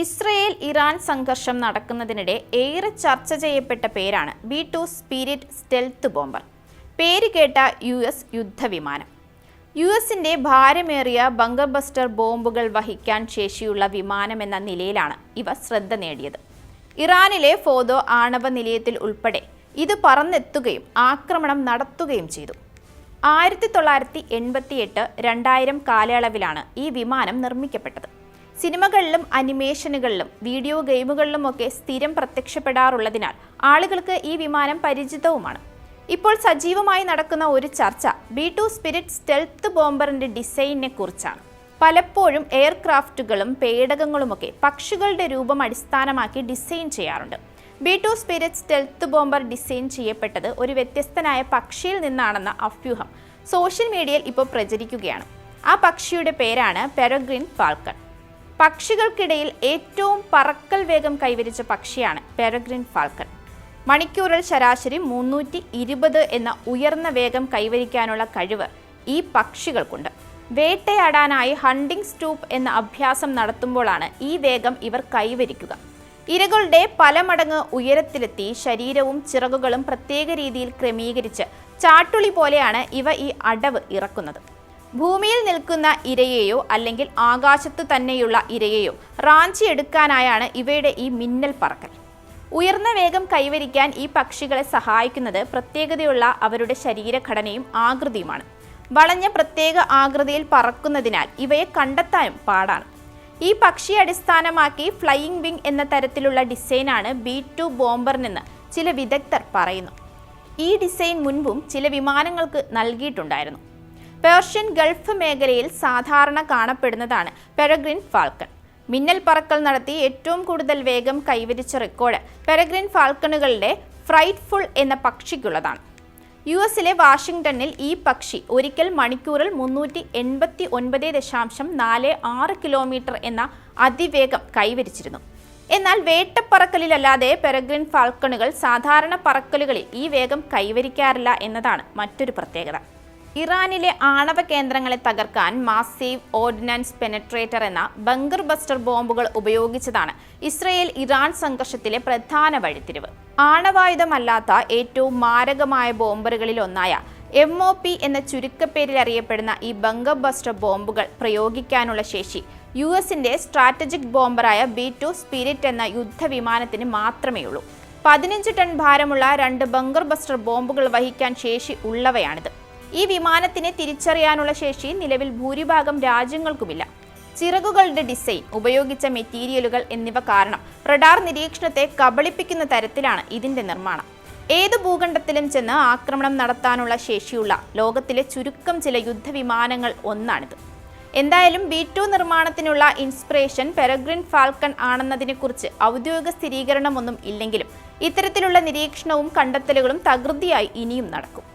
Israel Iran സംഘർഷം നടക്കുന്നതിനിടെ ഏറെ ചർച്ച ചെയ്യപ്പെട്ട പേരാണ് B two spirit stealth bomber. പേര് കേട്ട യു എസ് യുദ്ധവിമാനം. യു എസിന്റെ ഭാരമേറിയ ബങ്കർ ബസ്റ്റർ ബോംബുകൾ വഹിക്കാൻ ശേഷിയുള്ള വിമാനമെന്ന നിലയിലാണ് ഇവ ശ്രദ്ധ നേടിയത്. ഇറാനിലെ ഫോദോ ആണവ നിലയത്തിൽ ഉൾപ്പെടെ ഇത് പറന്നെത്തുകയും ആക്രമണം നടത്തുകയും ചെയ്തു. ആയിരത്തി തൊള്ളായിരത്തി എൺപത്തിയെട്ട് രണ്ടായിരം കാലയളവിലാണ് ഈ വിമാനം നിർമ്മിക്കപ്പെട്ടത്. സിനിമകളിലും അനിമേഷനുകളിലും വീഡിയോ ഗെയിമുകളിലുമൊക്കെ സ്ഥിരം പ്രത്യക്ഷപ്പെടാറുള്ളതിനാൽ ആളുകൾക്ക് ഈ വിമാനം പരിചിതവുമാണ്. ഇപ്പോൾ സജീവമായി നടക്കുന്ന ഒരു ചർച്ച ബി ടു സ്പിരിറ്റ് സ്റ്റെൽത്ത് ബോംബറിന്റെ ഡിസൈനിനെ കുറിച്ചാണ്. പലപ്പോഴും എയർക്രാഫ്റ്റുകളും പേടകങ്ങളുമൊക്കെ പക്ഷികളുടെ രൂപം അടിസ്ഥാനമാക്കി ഡിസൈൻ ചെയ്യാറുണ്ട്. B two spirit stealth bomber design ചെയ്യപ്പെട്ടത് ഒരു വ്യത്യസ്തനായ പക്ഷിയിൽ നിന്നാണെന്ന അഭ്യൂഹം സോഷ്യൽ മീഡിയയിൽ ഇപ്പോൾ പ്രചരിക്കുകയാണ്. ആ പക്ഷിയുടെ പേരാണ് പെരഗ്രിൻ ഫാൽക്കൺ. പക്ഷികൾക്കിടയിൽ ഏറ്റവും പറക്കൽ വേഗം കൈവരിച്ച പക്ഷിയാണ് പെരഗ്രിൻ ഫാൽക്കൺ. മണിക്കൂറിൽ ശരാശരി മുന്നൂറ്റി ഇരുപത് എന്ന ഉയർന്ന വേഗം കൈവരിക്കാനുള്ള കഴിവ് ഈ പക്ഷികൾക്കുണ്ട്. വേട്ടയാടാനായി ഹണ്ടിംഗ് സ്റ്റൂപ്പ് എന്ന അഭ്യാസം നടത്തുമ്പോഴാണ് ഈ വേഗം ഇവർ കൈവരിക്കുക. ഇരകളുടെ പല മടങ്ങ് ഉയരത്തിലെത്തി ശരീരവും ചിറകുകളും പ്രത്യേക രീതിയിൽ ക്രമീകരിച്ച് ചാട്ടുളി പോലെയാണ് ഇവ ഈ അടവ് ഇറക്കുന്നത്. ഭൂമിയിൽ നിൽക്കുന്ന ഇരയെയോ അല്ലെങ്കിൽ ആകാശത്ത് തന്നെയുള്ള ഇരയെയോ റാഞ്ചി എടുക്കാനായാണ് ഇവയുടെ ഈ മിന്നൽ പറക്കൽ. ഉയർന്ന വേഗം കൈവരിക്കാൻ ഈ പക്ഷികളെ സഹായിക്കുന്നത് പ്രത്യേകതയുള്ള അവരുടെ ശരീരഘടനയും ആകൃതിയുമാണ്. വളഞ്ഞ പ്രത്യേക ആകൃതിയിൽ പറക്കുന്നതിനാൽ ഇവയെ കണ്ടെത്താനും പാടാണ്. ഈ പക്ഷിയെ അടിസ്ഥാനമാക്കി ഫ്ലൈയിങ് വിങ് എന്ന തരത്തിലുള്ള ഡിസൈനാണ് ബി ടു ബോംബറിനെന്ന് ചില വിദഗ്ധർ പറയുന്നു. ഈ ഡിസൈൻ മുൻപും ചില വിമാനങ്ങൾക്ക് നൽകിയിട്ടുണ്ടായിരുന്നു. പേർഷ്യൻ ഗൾഫ് മേഖലയിൽ സാധാരണ കാണപ്പെടുന്നതാണ് പെരഗ്രിൻ ഫാൽക്കൺ. മിന്നൽ പറക്കൽ നടത്തി ഏറ്റവും കൂടുതൽ വേഗം കൈവരിച്ച റെക്കോർഡ് പെരഗ്രിൻ ഫാൽക്കണുകളുടെ ഫ്രൈറ്റ്ഫുൾ എന്ന പക്ഷിക്കുള്ളതാണ്. യു എസിലെ വാഷിംഗ്ടണിൽ ഈ പക്ഷി ഒരിക്കൽ മണിക്കൂറിൽ മുന്നൂറ്റി എൺപത്തി ഒൻപത് ദശാംശം നാല് ആറ് കിലോമീറ്റർ എന്ന അതിവേഗം കൈവരിച്ചിരുന്നു. എന്നാൽ വേട്ടപ്പറക്കലിലല്ലാതെ പെരഗ്രിൻ ഫാൽക്കണുകൾ സാധാരണ പറക്കലുകളിൽ ഈ വേഗം കൈവരിക്കാറില്ല എന്നതാണ് മറ്റൊരു പ്രത്യേകത. ഇറാനിലെ ആണവ കേന്ദ്രങ്ങളെ തകർക്കാൻ മാസീവ് ഓർഡിനൻസ് പെനട്രേറ്റർ എന്ന ബങ്കർ ബസ്റ്റർ ബോംബുകൾ ഉപയോഗിച്ചതാണ് ഇസ്രയേൽ ഇറാൻ സംഘർഷത്തിലെ പ്രധാന വഴിത്തിരിവ്. ആണവായുധമല്ലാത്ത ഏറ്റവും മാരകമായ ബോംബറുകളിൽ ഒന്നായ എം ഒ പി എന്ന ചുരുക്കപ്പേരിൽ അറിയപ്പെടുന്ന ഈ ബങ്കർ ബസ്റ്റർ ബോംബുകൾ പ്രയോഗിക്കാനുള്ള ശേഷി യു എസിന്റെ സ്ട്രാറ്റജിക് ബോംബറായ ബി ടു സ്പിരിറ്റ് എന്ന യുദ്ധവിമാനത്തിന് മാത്രമേ ഉള്ളൂ പതിനഞ്ച് ടൺ ഭാരമുള്ള രണ്ട് ബങ്കർ ബസ്റ്റർ ബോംബുകൾ വഹിക്കാൻ ശേഷി ഉള്ളവയാണിത്. ഈ വിമാനത്തിനെ തിരിച്ചറിയാനുള്ള ശേഷി നിലവിൽ ഭൂരിഭാഗം രാജ്യങ്ങൾക്കുമില്ല. ചിറകുകളുടെ ഡിസൈൻ ഉപയോഗിച്ച മെറ്റീരിയലുകൾ എന്നിവ കാരണം റഡാർ നിരീക്ഷണത്തെ കബളിപ്പിക്കുന്ന തരത്തിലാണ് ഇതിന്റെ നിർമ്മാണം. ഏത് ഭൂഖണ്ഡത്തിലും ചെന്ന് ആക്രമണം നടത്താനുള്ള ശേഷിയുള്ള ലോകത്തിലെ ചുരുക്കം ചില യുദ്ധവിമാനങ്ങൾ ഒന്നാണിത്. എന്തായാലും ബി ടു നിർമ്മാണത്തിനുള്ള ഇൻസ്പിറേഷൻ പെരഗ്രിൻ ഫാൽക്കൺ ആണെന്നതിനെക്കുറിച്ച് ഔദ്യോഗിക സ്ഥിരീകരണമൊന്നും ഇല്ലെങ്കിലും ഇത്തരത്തിലുള്ള നിരീക്ഷണവും കണ്ടെത്തലുകളും തകൃതിയായി ഇനിയും നടക്കും.